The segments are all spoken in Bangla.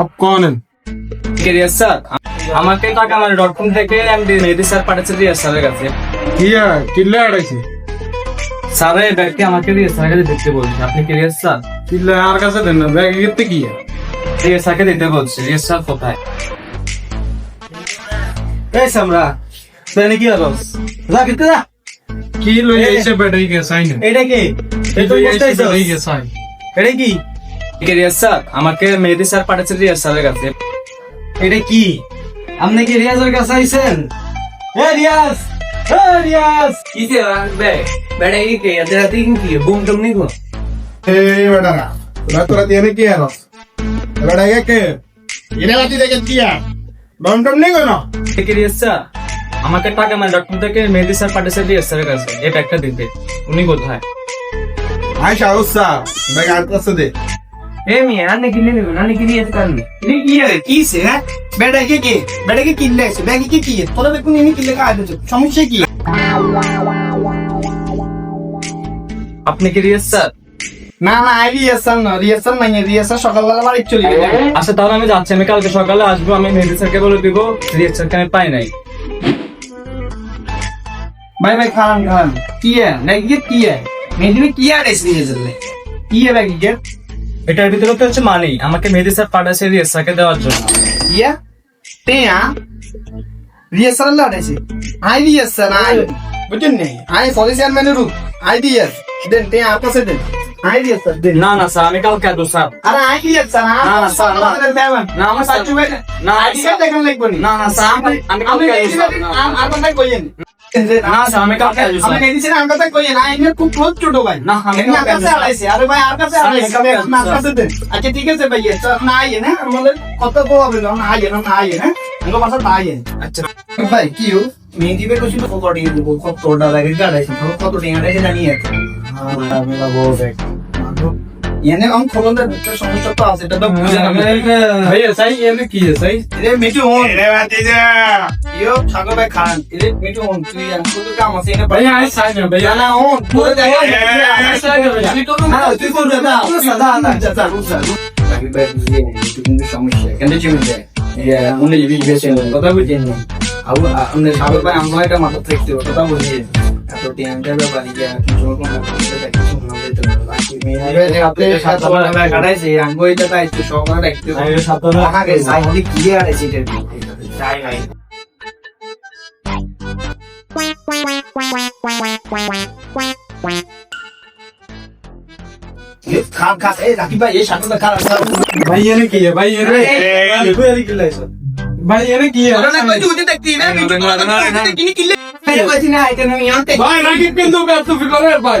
आप कौन है স্যার? আমাকে কাকামারি মানে ডট কম থেকে এমডি মেহেদি স্যার পাঠাচ্ছে রিয়াজ স্যারের কাছে। কিয়া কিল্লা আড়াইছে। স্যারে ব্যাগটি আমাকে রিয়াজ স্যারের কাছে দেখতে বলছে। আপনি কি স্যার? কিল্লা আর কাছে দেন না ব্যাগ দেখতে কি রিয়াজ স্যারকে দিতে বলছে। রিয়াজ স্যার কোথায়? এই সামরা তাই নাকি আরস যা কিতে কি লই আইছে ব্যাটারি কে সাইন? এটা কি? এই তো বসতে আইছে ব্যাটারি কে সাইন। এটা কি? কি রিয়াজ স্যার? আমাকে মেহেদি স্যার পাঠাচ্ছে রিয়াজ স্যারের কাছে। এটা কি? আপনি কি রিয়াজের কাছে আইছেন? এ রিয়াজ! এ রিয়াজ! কি যে রাখবে বেড়ে কি? কে এত রাতে কি? বুম টুম নিগো que ir. ¿Verdad que qué? ¿Tiene la tía que tía? ¿Dónde conmigo no? Riaz sir? আমাকে টাকা মানে ডট কম থেকে মেহেদি স্যার পাঠাচ্ছে রিয়াজ স্যারের কাছে। এই ব্যাগটা দিতে উনি কোথায়? Aisha, usa. Venga, entonces de. এ মিয়া আনে কিনে আনে কিনে যেতে ini কি রে কি সে হ্যাঁ? বেটা কি কি? বেটা কি কিনলে আছে বেটা কি কি তোরা দেখুন ইনি কিনলে কাজ হচ্ছে সমস্যা কি? আপনি কি রিয়াজ স্যার? না না আই রিয়াসান না রিয়াসান নাই রিয়াসান সকালবেলা বাড়ি চলে গেল আচ্ছা তাহলে আমি যাচ্ছি আমি কালকে সকালে আসব আমি মেহেদি স্যারকে বলে দিব রিয়াজ স্যারকে আমি পাই নাই। ভাই ভাই খালান খালান কিয়া নাকি গিয়ে কিয়া মেহেদিনে কিয়া রেসি নিয়ে চললে কিয়া নাকি গিয়ে? এটার ভিতরে তো হচ্ছে মানি আমাকে মেহেদি স্যার পাঠাইছে রিয়াসাকে দেওয়ার জন্য। কিয়া টেয়া? রিয়াসার আল্লাহ আই রিয়াস আই। বুঝছেন নেই আই সরি চেয়ারম্যানের রূপ আই রিয়াস দেন টেয়া আপনার সাথে না না স্যার আমি কালকে আসব স্যার। আরে আই কি স্যার না না স্যার না। আমার সাচু ভাই না আই দেখেন লিখব না। না স্যার আমি আমি কালকে আসব আর কথা কইেন না স্যার আমি আসব আমি স্যার। মেডিসিন আম কথা কইয়েন আই এনে খুব ক্লোজ ছোট ভাই না, আমি আসব, আড়াইছে। আরে ভাই আর কাছে আড়াইছে। না কাছে দেন। আচ্ছা ঠিক আছে ভাই স্যার না আইয়ে না? আমাদের কত কো হবে না না আইয়ে না না আইয়ে না? আঙ্গো পাশে না আইয়ে। আচ্ছা ভাই কি হো মেহেদি বে কইছিল কত টাকা দিব কত টাকা লাগে গাড়াইছে কত টাকা লাগে জানি আমি দেখ এনে অন খোলনের ভিতরে সমস্যা তো আছে এটা তো হ্যাঁ, বুঝা না হ্যাঁ, হ্যাঁ। ভাই সাই এনে কি সাই? এরে মিটু হন। এরে বাতি দে ইও ঠাকুর ভাই খান। এরে মিটু হন তুই আর তোর কাম আছে এনে ভাই আই সাই না ভাই না হন পুরো দেখ আই সাই না ভাই আমি তো না? তুই করবে না। তুই সাদা না যা যা রুসা আমি ভাই বুঝিয়ে নেই তুই কিন্তু সমস্যা। কেন চিমে দেয় ইয়া উনি যদি বেশি কথা বুঝিয়ে নেই আবু আপনি সাগর ভাই আমরা এটা মাথা থাকতে কথা বুঝিয়ে এত টাইমটা ব্যাপারে কি কোনো কোনো এই রাকিব ভাই এই সাতটা খারাপ এনে কি ভাই এনে? কি ওরা না তুই দেখতি ভাই রাকিব কিন্তু ব্যস্ত ফিকরের ভাই।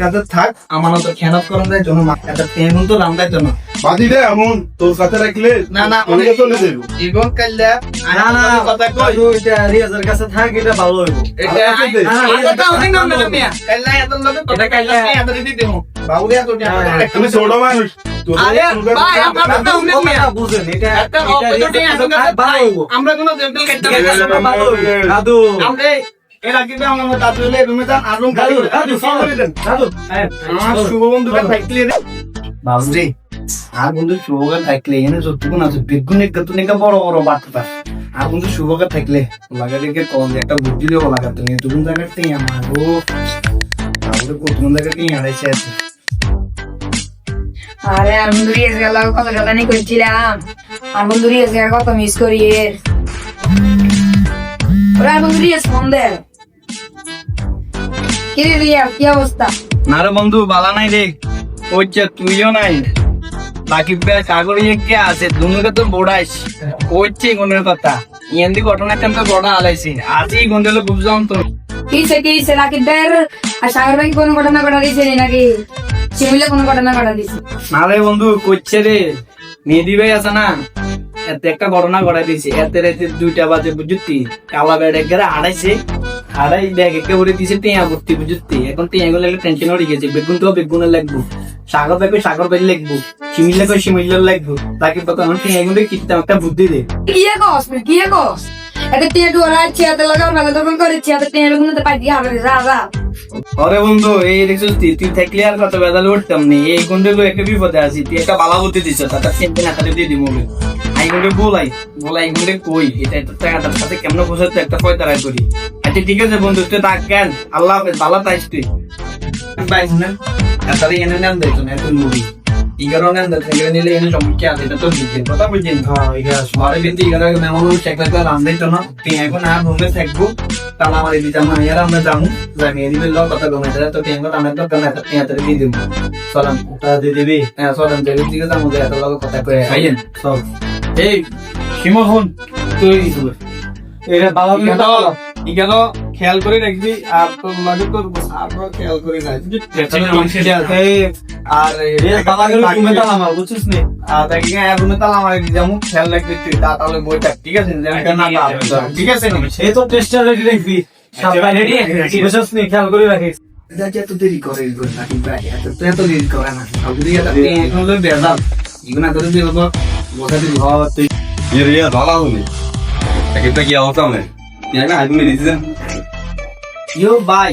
কাছে থাক খেয়ানত করন জন্য তো রান্দাই জন্য। la iglesia. না না ¿Dónde অনেক tú le digo? কাল্লা না না কথা কই? এটা রিয়াজের কাছে থাক এটা ভালো হইব। এটা কথা অনেক নাম না মিয়া কাল্লা এত লগে এটা কাইল্লা। এত দিতে দেবো বাবুরিয়া তো Tú me sobro, mano. Tú আরে ভাই আপনার কথা অনেক মিয়া। বুঝেন এটা একটা অপরচুনিটি আছে ভালো হইব। আমরা কোনো দেবদল কেটে ভালো হইব। দাদু আমরা এর আগে তো দাদু হলে রুমে যান আর রুম খালি দাদু করে দেন দাদু আমার শুভ বন্ধুকে থাকলে রে? আর বন্ধু শুভকে থাকলে? এখানে যতটুকু আছে বেগুন একটা তুমি একটা বড় বড় বার্তা আর বন্ধু শুভকে থাকলে? লাগা কম একটা বুদ্ধি দেবো লাগা তুমি তুমি জায়গাতে আমার ও তাহলে কত জায়গাতে আড়াইছে আছে? আরে আর বন্ধু রিয়েস গেল কত কথা নিয়ে করছিলাম? আর বন্ধু রিয়েস গেল কত মিস করি এর? ওরা বন্ধু ফোন দে। রে রিয়া কি অবস্থা? না রে বন্ধু বালা নাই রে। ওইছে তুইও নাই। বাকি কাগড়িয়ে কে আছে দুনুকে তো বোড়াইস। ওইছে কোনের কথা। ইয়ান্দি ঘটনা কেন তো বড় আলাইছি? আজই গন্ডলে বুঝলাম তো কি সে রাকিব ভাইয়ের আর সাগর ভাই কোনো ঘটনা ঘটা দিয়েছে নাকি? শিমিলে কোনো ঘটনা ঘটা দিয়েছে না রে বন্ধু করছে রে। মেহেদি ভাই আছে না? এতে একটা ঘটনা ঘটাই দিয়েছে এতে রাতে দুইটা বাজে বুঝতি। কালা বেড একবারে হারাইছে একে দিয়েছে টেয়া ভর্তি বুঝতি এখন টেয়া গুলো টেনশন হয়ে গেছে। বেগুন তো বেগুনে লাগবো। সাগর ভাইকে সাগর ভাই লিখব শিমিল্লা করে শিমিল্লা লিখব তাকে কথা আমার টিয়া গুলো কিনতে একটা বুদ্ধি দে। কি কস কি কস? এত টিয়া ডোরা চিয়াতে লাগাও না তখন করে চিয়াতে টিয়া লাগুন তো পাই দিয়া হবে যা যা আরে বন্ধু এই দেখছিস তুই তুই থাকলে আর কত বেদাল উঠতাম নি। এই একটা বিপদে আছি। তুই একটা বালা বুদ্ধি দিছ তার চিন্তা না খালি দিয়ে দিব আই বলাই কই? এটা তো টাকা সাথে কেমন বসে একটা ফয়দারাই করি। আচ্ছা ঠিক আছে বন্ধু তুই থাক কেন? আল্লাহ হাফেজ ভালো তাইস তুই। বাই শুনেন তাহলে এনে নেন দেখুন এত মুভি ইগারো নেন দেখুন এগুলো নিলে এনে সমস্যা আছে এটা তো বুঝছেন কথা বুঝছেন? হ্যাঁ এগারো মারে কিন্তু ইগারো মেমন চেক লাগতে রান্ধে তো না। তুই এখন আর রুমে থাকব তাহলে আমার এই দিতাম না আমরা যাব জানিয়ে দিবে লোক কথা গমে তাহলে তো টেঙ্গো রান্নার তো কেন এত টিয়া তারে দিয়ে দিব। সলাম। তা দিয়ে দিবি? হ্যাঁ সলাম জেলের দিকে যাব যে এত লোক কথা কয়ে আইয়েন সব এই শিমো হন তুই দিবে এটা বাবা এগুলো খেয়াল করে রাখবি আর তোর মাঝে তোর আরও খেয়াল করে রাখবি আর বুঝছিস নি? আর দেখি এরমে তাহলে আমার যেমন খেয়াল রাখবি তুই তা তাহলে বইটা ঠিক আছে? ঠিক আছে সে তো টেস্টার রেডি রাখবি। বুঝছিস নি? খেয়াল করে রাখিস। এত এত দেরি করে না। এখন তো বেজাল। এগুলো করে হ্যাঁ, তুই ভালো হবে কি অবস্থা মানে ইয়ো ভাই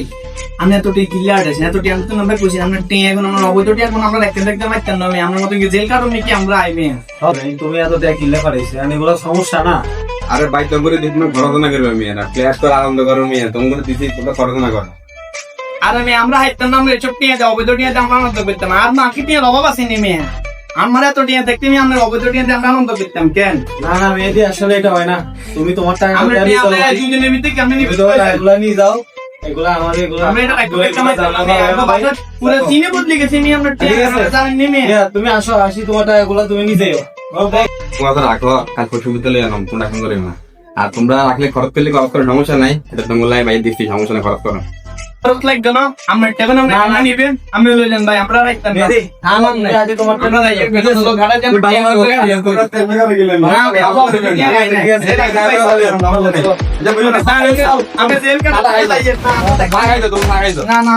আমি এত টি ক্লিয়ার আছে এত টি আমি তো নাম্বার কইছি আমরা টি এখন আমরা টি এখন আমরা দেখতে দেখতে না আমি? আমরা মতো কি জেল কারণ নাকি আমরা আইবে? হবে তুমি এত আর এগুলো সমস্যা না। আরে তো করে দিতে পড়াশোনা করবে প্লেয়ার করে আনন্দ করো মেয়ে তোমার দিদি তোমরা পড়াশোনা করো। আর আমি আমরা হাইতাম না আমরা টিয়া দেওয়া অবৈধ টিয়া আমরা আনন্দ করতাম। আর না কি টিয়া অভাব আছে নেমে আমার এত টিয়া দেখতে আমি আমরা অবৈধ টিয়া আমরা আনন্দ করতাম কেন? না না মেয়েদি আসলে এটা হয় না। তুমি তোমার টাকা আমরা টিয়া আমরা ভিতরে কেমনে নিবি? তো এগুলা নিয়ে যাও। এগুলা আমাদের এগুলা আমরা এটা রাখব একটা পুরো দিনে বদলে গেছে নি আমরা টিয়া নেমে। তুমি আসো আসি তোমার টাকা এগুলা তুমি নিয়ে যাও তোমরা তো রাখো কাল পরশু বিদ্যালয়ে তোমরা এখন করে না আর তোমরা রাখলে খরচ করলে খরচ করে সমস্যা নাই। এটা তোমার বাইরে দিচ্ছি সমস্যা নাই খরচ করো। খরচ লাগবে না আমরা টেবেন আমরা না নিবেন আমি লই যান ভাই আমরা রাখতাম না আমার নাই আজ তোমার আমরা যাই তো গাড়া যান তুমি বাবা করে দিয়ে করো। না ভাই আমরা জেল কাটা না না